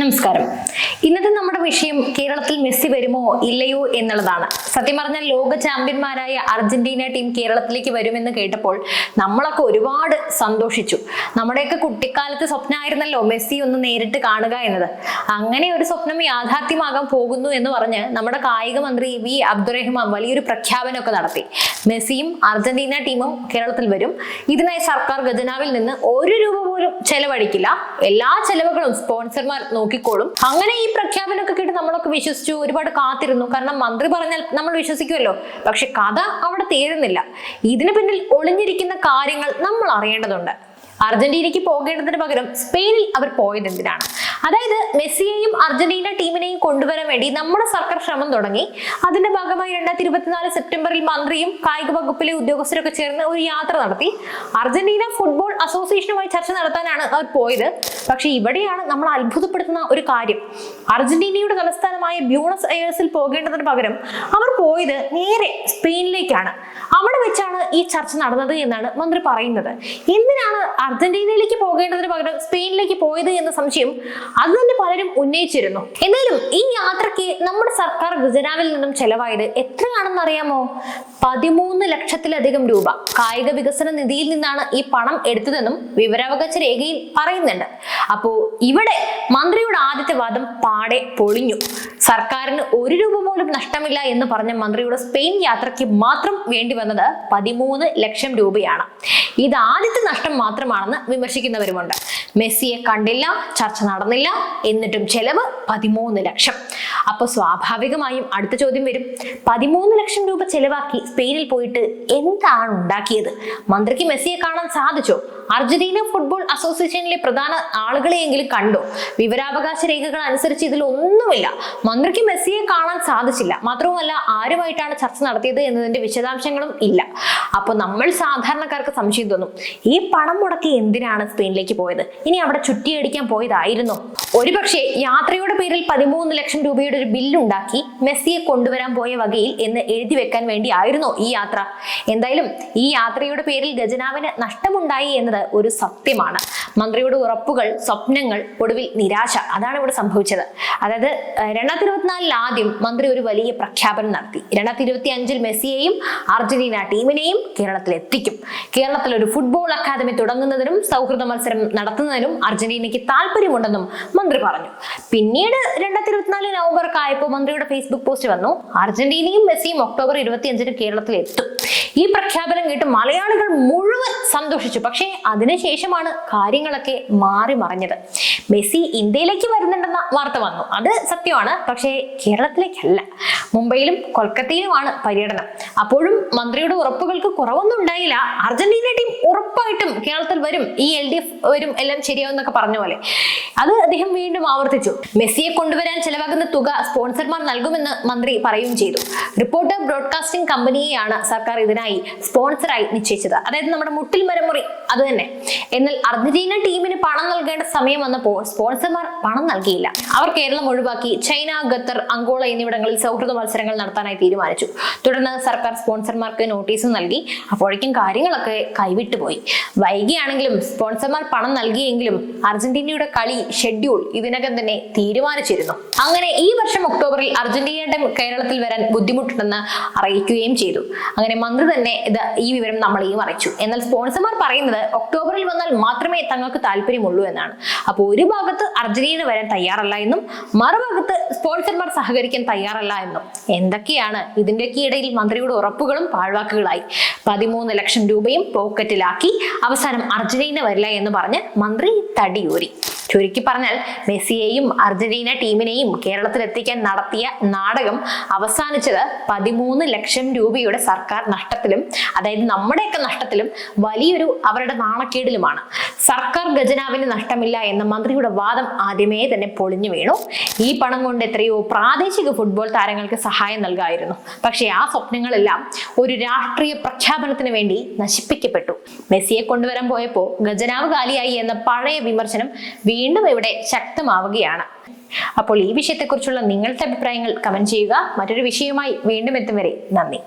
നമസ്കാരം. ഇന്നത്തെ നമ്മുടെ വിഷയം കേരളത്തിൽ മെസ്സി വരുമോ ഇല്ലയോ എന്നുള്ളതാണ്. സത്യം പറഞ്ഞാൽ ലോക ചാമ്പ്യന്മാരായ അർജന്റീന ടീം കേരളത്തിലേക്ക് വരുമെന്ന് കേട്ടപ്പോൾ നമ്മളൊക്കെ ഒരുപാട് സന്തോഷിച്ചു. നമ്മുടെയൊക്കെ കുട്ടിക്കാലത്ത് സ്വപ്നമായിരുന്നല്ലോ മെസ്സി ഒന്ന് നേരിട്ട് കാണുക എന്നത്. അങ്ങനെ ഒരു സ്വപ്നം യാഥാർത്ഥ്യമാകാൻ പോകുന്നു എന്ന് പറഞ്ഞ് നമ്മുടെ കായിക മന്ത്രി വി. അബ്ദുറഹ്മാൻ വലിയൊരു പ്രഖ്യാപനമൊക്കെ നടത്തി. മെസ്സിയും അർജന്റീന ടീമും കേരളത്തിൽ വരും. ഇതിനായി സർക്കാർ ഖജനാവിൽ നിന്ന് ഒരു രൂപ പോലും ചെലവഴിക്കില്ല. എല്ലാ ചെലവുകളും സ്പോൺസർമാർ നോക്കിക്കോളും. അങ്ങനെ ഈ പ്രഖ്യാപനമൊക്കെ കേട്ട് നമ്മളൊക്കെ വിശ്വസിച്ചു ഒരുപാട് കാത്തിരുന്നു. കാരണം മന്ത്രി പറഞ്ഞാൽ നമ്മൾ വിശ്വസിക്കുമല്ലോ. പക്ഷെ കഥ അവിടെ തീരുന്നില്ല ഇതിന് പിന്നിൽ ഒളിഞ്ഞിരിക്കുന്ന കാര്യങ്ങൾ നമ്മൾ അറിയേണ്ടതുണ്ട്. അർജന്റീനയ്ക്ക് പോകേണ്ടതിന് പകരം സ്പെയിനിൽ അവർ പോയത് എന്തിനാണ് അതായത് മെസ്സിയെയും അർജന്റീന ടീമിനെയും കൊണ്ടുവരാൻ വേണ്ടി നമ്മുടെ സർക്കാർ ശ്രമം തുടങ്ങി. അതിന്റെ ഭാഗമായി രണ്ടായിരത്തി ഇരുപത്തിനാല് സെപ്റ്റംബറിൽ മന്ത്രിയും കായിക വകുപ്പിലെ ഉദ്യോഗസ്ഥരൊക്കെ ചേർന്ന് ഒരു യാത്ര നടത്തി. അർജന്റീന ഫുട്ബോൾ അസോസിയേഷനുമായി ചർച്ച നടത്താനാണ് അവർ പോയത്. പക്ഷെ ഇവിടെയാണ് നമ്മൾ അത്ഭുതപ്പെടുത്തുന്ന ഒരു കാര്യം. അർജന്റീനയുടെ തലസ്ഥാനമായ ബ്യൂണസ് അയേഴ്സിൽ പോകേണ്ടതിന് പകരം അവർ പോയത് നേരെ സ്പെയിനിലേക്കാണ്. അവിടെ വെച്ചാണ് ഈ ചർച്ച നടന്നത് എന്നാണ് മന്ത്രി പറയുന്നത്. എന്തിനാണ് അർജന്റീനയിലേക്ക് പോകേണ്ടതിന് പകരം സ്പെയിനിലേക്ക് പോയത് എന്ന സംശയം അത് തന്നെ പലരും ഉന്നയിച്ചിരുന്നു. എന്നാലും ഈ യാത്രയ്ക്ക് നമ്മുടെ സർക്കാർ ഗുജറാവിൽ നിന്നും ചെലവായത് എത്രയാണെന്ന് അറിയാമോ? പതിമൂന്ന് ലക്ഷത്തിലധികം രൂപ. കായിക വികസന നിധിയിൽ നിന്നാണ് ഈ പണം എടുത്തതെന്നും വിവരാവകാശ രേഖയിൽ പറയുന്നുണ്ട്. അപ്പോ ഇവിടെ മന്ത്രിയുടെ ആദ്യത്തെ വാദം പാടെ പൊളിഞ്ഞു. സർക്കാരിന് ഒരു രൂപ പോലും നഷ്ടമില്ല എന്ന് പറഞ്ഞ മന്ത്രിയുടെ സ്പെയിൻ യാത്രയ്ക്ക് മാത്രം വേണ്ടി വന്നത് പതിമൂന്ന് ലക്ഷം രൂപയാണ്. ഇത് ആദ്യത്തെ നഷ്ടം മാത്രമാണെന്ന് വിമർശിക്കുന്നവരുമുണ്ട്. മെസ്സിയെ കണ്ടില്ല ചർച്ച നടന്നില്ല എന്നിട്ടും ചെലവ് പതിമൂന്ന് ലക്ഷം. അപ്പൊ സ്വാഭാവികമായും അടുത്ത ചോദ്യം വരും. പതിമൂന്ന് ലക്ഷം രൂപ ചെലവാക്കി സ്പെയിനിൽ പോയിട്ട് എന്താണ് ഉണ്ടാക്കിയത്? മന്ത്രിക്ക് മെസ്സിയെ കാണാൻ സാധിച്ചോ? അർജന്റീന ഫുട്ബോൾ അസോസിയേഷനിലെ പ്രധാന ആളുകളെയെങ്കിലും കണ്ടോ. വിവരാവകാശ രേഖകൾ അനുസരിച്ച് ഇതിൽ ഒന്നുമില്ല. മന്ത്രിക്ക് മെസ്സിയെ കാണാൻ സാധിച്ചില്ല. മാത്രവുമല്ല ആരുമായിട്ടാണ് ചർച്ച നടത്തിയത് എന്നതിന്റെ വിശദാംശങ്ങളും ഇല്ല. അപ്പൊ നമ്മൾ സാധാരണക്കാർക്ക് സംശയം തോന്നും ഈ പണം മുടക്കി എന്തിനാണ് സ്പെയിനിലേക്ക് പോയത്? ഇനി അവിടെ ചുറ്റിയടിക്കാൻ പോയതായിരുന്നു. ഒരുപക്ഷെ യാത്രയുടെ പേരിൽ പതിമൂന്ന് ലക്ഷം രൂപയുടെ ഒരു ബില്ലുണ്ടാക്കി മെസ്സിയെ കൊണ്ടുവരാൻ പോയ വകയിൽ എന്ന് എഴുതി വെക്കാൻ വേണ്ടി ആയിരുന്നോ ഈ യാത്ര. എന്തായാലും ഈ യാത്രയുടെ പേരിൽ ഗജനാവിന് നഷ്ടമുണ്ടായി എന്നത് ഒരു സത്യമാണ്. മന്ത്രിയുടെ ഉറപ്പുകൾ സ്വപ്നങ്ങൾ ഒടുവിൽ നിരാശ. അതാണ് ഇവിടെ സംഭവിച്ചത്. അതായത് രണ്ടായിരത്തി ഇരുപത്തിനാലിൽ ആദ്യം മന്ത്രി ഒരു വലിയ പ്രഖ്യാപനം നടത്തി. രണ്ടായിരത്തി ഇരുപത്തി അഞ്ചിൽ മെസ്സിയെയും അർജന്റീന ടീമിനെയും കേരളത്തിൽ എത്തിക്കും. കേരളത്തിൽ ഒരു ഫുട്ബോൾ അക്കാദമി തുടങ്ങുന്നതിനും സൗഹൃദ മത്സരം നടത്തുന്നതിനും അർജന്റീനയ്ക്ക് താല്പര്യമുണ്ടെന്നും മന്ത്രി പറഞ്ഞു. പിന്നീട് രണ്ടായിരത്തി ഇരുപത്തിനാല് നവംബർ ഒക്കെ ആയപ്പോൾ മന്ത്രിയുടെ ഫേസ്ബുക്ക് പോസ്റ്റ് വന്നു. അർജന്റീനയും മെസ്സിയും ഒക്ടോബർ ഇരുപത്തി അഞ്ചിന് കേരളത്തിൽ എത്തും. ഈ പ്രഖ്യാപനം കേട്ട് മലയാളികൾ മുഴുവൻ സന്തോഷിച്ചു. പക്ഷേ അതിനുശേഷമാണ് കാര്യങ്ങളൊക്കെ മാറി മറിഞ്ഞത്. മെസ്സി ഇന്ത്യയിലേക്ക് വരുന്നുണ്ടെന്ന വാർത്ത വന്നു. അത് സത്യമാണ് പക്ഷേ കേരളത്തിലേക്കല്ല. മുംബൈയിലും കൊൽക്കത്തയിലുമാണ് പര്യടനം. അപ്പോഴും മന്ത്രിയുടെ ഉറപ്പുകൾക്ക് കുറവൊന്നും ഉണ്ടായില്ല. അർജന്റീന ടീം ഉറപ്പായിട്ടും കേരളത്തിൽ വരും ഈ എൽ ഡി എഫ് വരും എല്ലാം ശരിയാവും എന്നൊക്കെ പറഞ്ഞ പോലെ. അത് അദ്ദേഹം വീണ്ടും ആവർത്തിച്ചു. മെസ്സിയെ കൊണ്ടുവരാൻ ചെലവാകുന്ന തുക സ്പോൺസർമാർ നൽകുമെന്ന് മന്ത്രി പറയുകയും ചെയ്തു. റിപ്പോർട്ടർ ബ്രോഡ്കാസ്റ്റിംഗ് കമ്പനിയെയാണ് സർക്കാർ ഇതിനായി സ്പോൺസറായി നിശ്ചയിച്ചത്. അതായത് നമ്മുടെ മുട്ടിൽ മരമുറി അത് തന്നെ എന്നാൽ അർജന്റീന ടീമിന് പണം നൽകേണ്ട സമയം വന്നപ്പോൾ സ്പോൺസർമാർ പണം നൽകിയില്ല. അവർ കേരളം ഒഴിവാക്കി ചൈന ഖത്തർ അങ്കോള എന്നിവിടങ്ങളിൽ സൗഹൃദ മത്സരങ്ങൾ നടത്താനായി തീരുമാനിച്ചു. തുടർന്ന് സർക്കാർ സ്പോൺസർമാർക്ക് നോട്ടീസ് നൽകി. അപ്പോഴേക്കും കാര്യങ്ങളൊക്കെ കൈവിട്ടുപോയി വൈകിയാണെങ്കിലും സ്പോൺസർമാർ പണം നൽകിയെങ്കിലും അർജന്റീനയുടെ കളി ഷെഡ്യൂൾ ഇതിനകം തന്നെ തീരുമാനിച്ചിരുന്നു. അങ്ങനെ ഈ വർഷം ഒക്ടോബറിൽ അർജന്റീനയുടെ കേരളത്തിൽ വരാൻ ബുദ്ധിമുട്ടുണ്ടെന്ന് അറിയിക്കുകയും ചെയ്തു. അങ്ങനെ മന്ത്രി തന്നെ ഇത് ഈ വിവരം നമ്മളെയും അറിയിച്ചു. എന്നാൽ സ്പോൺസർമാർ പറയുന്നത് ഒക്ടോബറിൽ വന്നാൽ മാത്രമേ തങ്ങൾക്ക് താല്പര്യമുള്ളൂ എന്നാണ്. അപ്പോൾ ഒരു ഭാഗത്ത് അർജന്റീന വരാൻ തയ്യാറല്ല എന്നും മറുഭാഗത്ത് സ്പോൺസർമാർ സഹകരിക്കാൻ തയ്യാറല്ല എന്നും. എന്തൊക്കെയാണ് ഇതിന്റെയൊക്കെ ഇടയിൽ മന്ത്രിയുടെ ഉറപ്പുകളും പാഴ്വാക്കുകളായി. പതിമൂന്ന് ലക്ഷം രൂപയും പോക്കറ്റിലാക്കി അവസാനം അർജന്റീന വരില്ല എന്ന് പറഞ്ഞ് മന്ത്രി തടിയൂരി. ചുരുക്കി പറഞ്ഞാൽ മെസ്സിയെയും അർജന്റീന ടീമിനെയും കേരളത്തിൽ എത്തിക്കാൻ നടത്തിയ നാടകം അവസാനിച്ചത് പതിമൂന്ന് ലക്ഷം രൂപയുടെ സർക്കാർ നഷ്ടത്തിലും അതായത് നമ്മുടെയൊക്കെ നഷ്ടത്തിലും വലിയൊരു അവരുടെ നാണക്കേടിലുമാണ്. സർക്കാർ ഖജനാവിന് നഷ്ടമില്ല എന്ന മന്ത്രിയുടെ വാദം ആദ്യമേ തന്നെ പൊളിഞ്ഞു വീണു. ഈ പണം കൊണ്ട് എത്രയോ പ്രാദേശിക ഫുട്ബോൾ താരങ്ങൾക്ക് സഹായം നൽകായിരുന്നു. പക്ഷേ ആ സ്വപ്നങ്ങളെല്ലാം ഒരു രാഷ്ട്രീയ പ്രഖ്യാപനത്തിന് വേണ്ടി നശിപ്പിക്കപ്പെട്ടു. മെസ്സിയെ കൊണ്ടുവരാൻ പോയപ്പോൾ ഖജനാവ് കാലിയായി എന്ന പഴയ വിമർശനം വീണ്ടും ഇവിടെ ശക്തമാവുകയാണ്. അപ്പോൾ ഈ വിഷയത്തെക്കുറിച്ചുള്ള നിങ്ങളുടെ അഭിപ്രായങ്ങൾ കമന്റ് ചെയ്യുക. മറ്റൊരു വിഷയവുമായി വീണ്ടും എത്തും വരെ. നന്ദി.